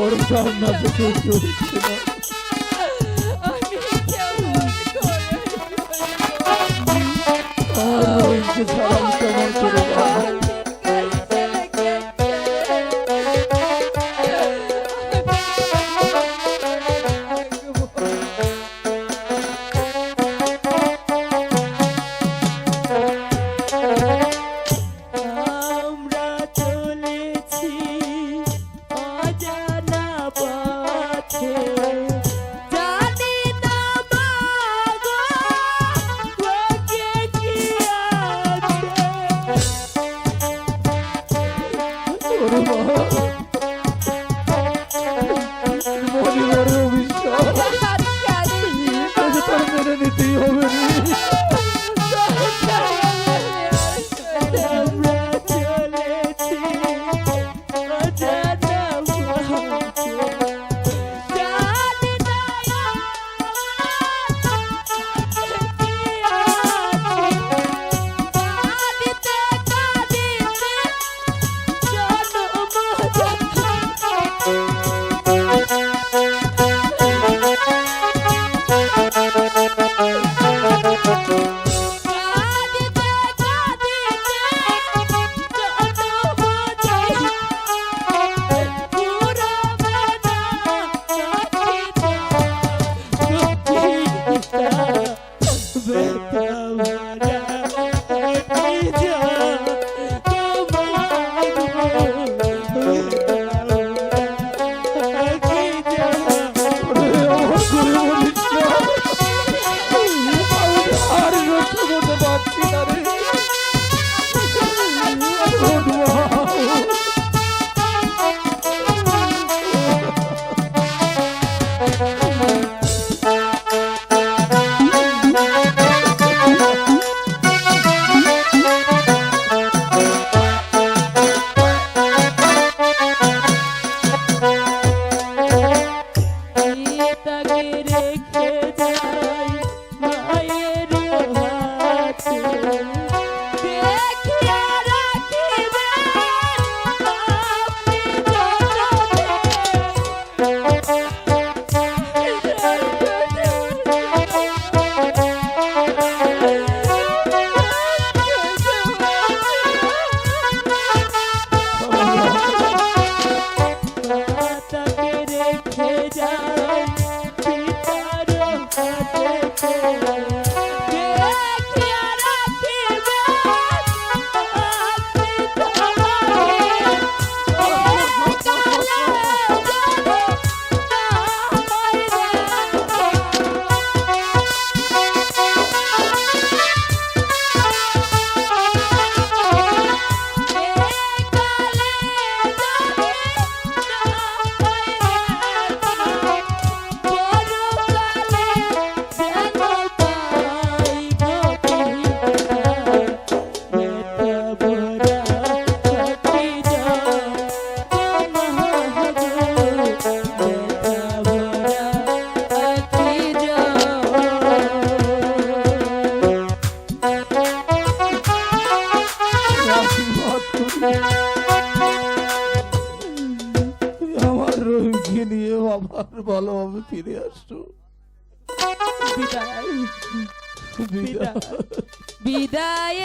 করতাম না তো আমি ছাড়া তাকে রেখে আমাকে ফিরে আসছো বিদায় বিদায় বিদায়